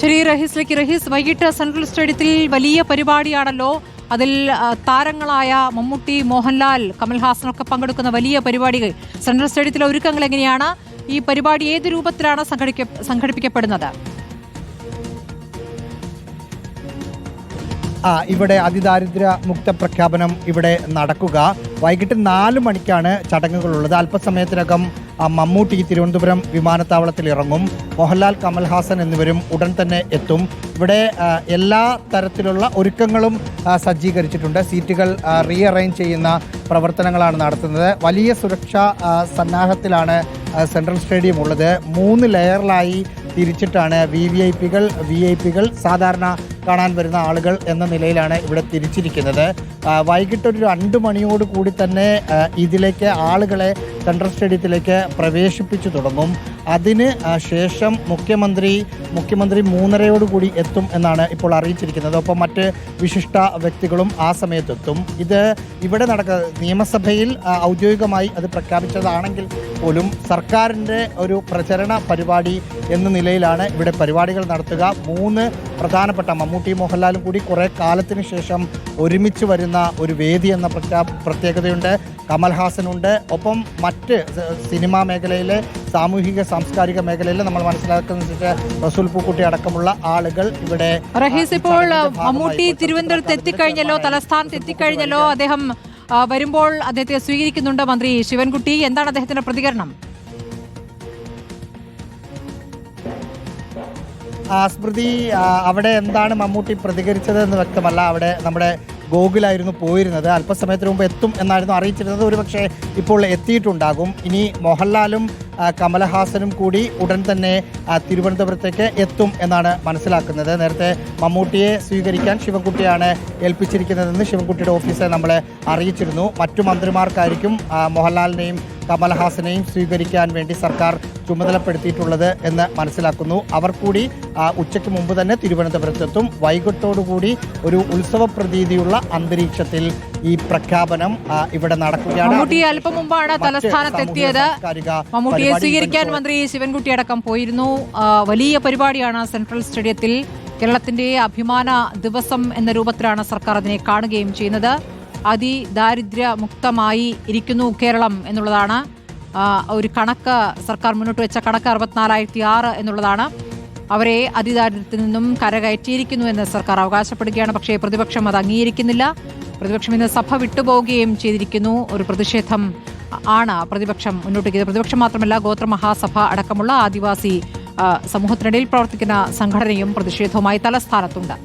ശരി റഹീസിലേക്ക് റഹീസ് വൈകിട്ട് സെൻട്രൽ സ്റ്റേഡിയത്തിൽ വലിയ പരിപാടിയാണല്ലോ. അതിൽ താരങ്ങളായ മമ്മൂട്ടി മോഹൻലാൽ കമൽഹാസൻ ഒക്കെ പങ്കെടുക്കുന്ന വലിയ പരിപാടികൾ. സെൻട്രൽ സ്റ്റേഡിയത്തിലെ ഒരുക്കങ്ങൾ എങ്ങനെയാണ്? ഈ പരിപാടി ഏത് രൂപത്തിലാണ് സംഘടിക്ക സംഘടിപ്പിക്കപ്പെടുന്നത്? ആ ഇവിടെ അതിദാരിദ്ര്യ മുക്ത പ്രഖ്യാപനം ഇവിടെ നടക്കുക. വൈകിട്ട് നാല് മണിക്കാണ് ചടങ്ങുകളുള്ളത്. അല്പസമയത്തിനകം മമ്മൂട്ടി തിരുവനന്തപുരം വിമാനത്താവളത്തിൽ ഇറങ്ങും. മോഹൻലാൽ കമൽഹാസൻ എന്നിവരും ഉടൻ തന്നെ എത്തും. ഇവിടെ എല്ലാ തരത്തിലുള്ള ഒരുക്കങ്ങളും സജ്ജീകരിച്ചിട്ടുണ്ട്. സീറ്റുകൾ റീഅറേഞ്ച് ചെയ്യുന്ന പ്രവർത്തനങ്ങളാണ് നടത്തുന്നത്. വലിയ സുരക്ഷാ സന്നാഹത്തിലാണ് സെൻട്രൽ സ്റ്റേഡിയം ഉള്ളത്. മൂന്ന് ലെയറിലായി തിരിച്ചിട്ടാണ് വി വി ഐ പികൾ വി ഐ പികൾ സാധാരണ കാണാൻ വരുന്ന ആളുകൾ എന്ന നിലയിലാണ് ഇവിടെ തിരിച്ചിരിക്കുന്നത്. വൈകിട്ടൊരു രണ്ട് മണിയോട് കൂടി തന്നെ ഇതിലേക്ക് ആളുകളെ സെൻട്രൽ സ്റ്റേഡിയത്തിലേക്ക് പ്രവേശിപ്പിച്ചു തുടങ്ങും. അതിന് ശേഷം മുഖ്യമന്ത്രി മുഖ്യമന്ത്രി മൂന്നരയോടുകൂടി എത്തും എന്നാണ് ഇപ്പോൾ അറിയിച്ചിരിക്കുന്നത്. ഒപ്പം മറ്റ് വിശിഷ്ട വ്യക്തികളും ആ സമയത്തെത്തും. ഇത് ഇവിടെ നടക്ക നിയമസഭയിൽ ഔദ്യോഗികമായി അത് പ്രഖ്യാപിച്ചതാണെങ്കിൽ പോലും സർക്കാരിന്റെ ഒരു പ്രചരണ പരിപാടി എന്ന നിലയിലാണ് ഇവിടെ പരിപാടികൾ നടത്തുക. മൂന്ന് പ്രധാനപ്പെട്ട മമ്മൂട്ടി മോഹൻലാലും കൂടി കുറേ കാലത്തിന് ശേഷം ഒരുമിച്ച് വരുന്ന ഒരു വേദി എന്ന പ്രത്യേകതയുണ്ട്. കമൽഹാസനുണ്ട്. ഒപ്പം മറ്റ് സിനിമാ മേഖലയിലെ സാമൂഹിക സാംസ്കാരിക മേഖലയിൽ നമ്മൾ മനസ്സിലാക്കുന്ന റസൂൽ പൂക്കുട്ടി അടക്കമുള്ള ആളുകൾ ഇവിടെ റഹീസ് ഇപ്പോൾ മമ്മൂട്ടി തിരുവനന്തപുരത്ത് എത്തിക്കഴിഞ്ഞല്ലോ തലസ്ഥാനത്ത് എത്തിക്കഴിഞ്ഞല്ലോ. അദ്ദേഹം വരുമ്പോൾ അദ്ദേഹത്തെ സ്വീകരിക്കുന്നുണ്ട് മന്ത്രി ശിവൻകുട്ടി. എന്താണ് അദ്ദേഹത്തിന്റെ പ്രതികരണം? സ്മൃതി അവിടെ എന്താണ് മമ്മൂട്ടി പ്രതികരിച്ചത് എന്ന് വ്യക്തമല്ല അവിടെ നമ്മുടെ ഗോകുലായിരുന്നു പോയിരുന്നത്. അല്പസമയത്തിന് മുമ്പ് എത്തും എന്നായിരുന്നു അറിയിച്ചിരുന്നത്. ഒരുപക്ഷെ ഇപ്പോൾ എത്തിയിട്ടുണ്ടാകും. ഇനി മോഹൻലാലും കമലഹാസനും കൂടി ഉടൻ തന്നെ തിരുവനന്തപുരത്തേക്ക് എത്തും എന്നാണ് മനസ്സിലാക്കുന്നത്. നേരത്തെ മമ്മൂട്ടിയെ സ്വീകരിക്കാൻ ശിവൻകുട്ടിയാണ് ഏൽപ്പിച്ചിരിക്കുന്നതെന്ന് ശിവൻകുട്ടിയുടെ ഓഫീസെ നമ്മളെ അറിയിച്ചിരുന്നു. മറ്റു മന്ത്രിമാർക്കായിരിക്കും മോഹൻലാലിനെയും കമൽഹാസനെയും സ്വീകരിക്കാൻ വേണ്ടി സർക്കാർ ചുമതലപ്പെടുത്തിയിട്ടുള്ളത് എന്ന് മനസ്സിലാക്കുന്നു. അവർ കൂടി ഉച്ചയ്ക്ക് മുമ്പ് തന്നെ തിരുവനന്തപുരത്തെത്തും. വൈകിട്ടോടുകൂടി ഒരു ഉത്സവ പ്രതീതിയുള്ള അന്തരീക്ഷത്തിൽ ഈ പ്രഖ്യാപനം ഇവിടെ നടക്കുകയാണ്. മമ്മൂട്ടി അല്പം മുമ്പാണ് തലസ്ഥാനത്തെത്തിയത്. മമ്മൂട്ടിയെ സ്വീകരിക്കാൻ മന്ത്രി ശിവൻകുട്ടി അടക്കം പോയിരുന്നു വലിയ പരിപാടിയാണ് സെൻട്രൽ സ്റ്റേഡിയത്തിൽ. കേരളത്തിന്റെ അഭിമാന ദിവസം എന്ന രൂപത്തിലാണ് സർക്കാർ അതിനെ കാണുകയും ചെയ്യുന്നത്. അതിദാരിദ്ര്യ മുക്തമായി ഇരിക്കുന്നു കേരളം എന്നുള്ളതാണ് ഒരു കണക്ക് സർക്കാർ മുന്നോട്ട് വെച്ച കണക്ക് അറുപത്തിനാലായിരത്തി ആറ് എന്നുള്ളതാണ്. അവരെ അതിദാരിദ്ര്യത്തിൽ നിന്നും കരകയറ്റിയിരിക്കുന്നു എന്ന് സർക്കാർ അവകാശപ്പെടുകയാണ്. പക്ഷേ പ്രതിപക്ഷം അത് അംഗീകരിക്കുന്നില്ല. പ്രതിപക്ഷം ഇന്ന് സഭ വിട്ടുപോവുകയും ചെയ്തിരിക്കുന്നു. ഒരു പ്രതിഷേധം ആണ് പ്രതിപക്ഷം മുന്നോട്ട് വയ്ക്കുന്നത് പ്രതിപക്ഷം മാത്രമല്ല ഗോത്ര മഹാസഭ അടക്കമുള്ള ആദിവാസി സമൂഹത്തിനിടയിൽ പ്രവർത്തിക്കുന്ന സംഘടനയും പ്രതിഷേധവുമായി തലസ്ഥാനത്തുണ്ട്.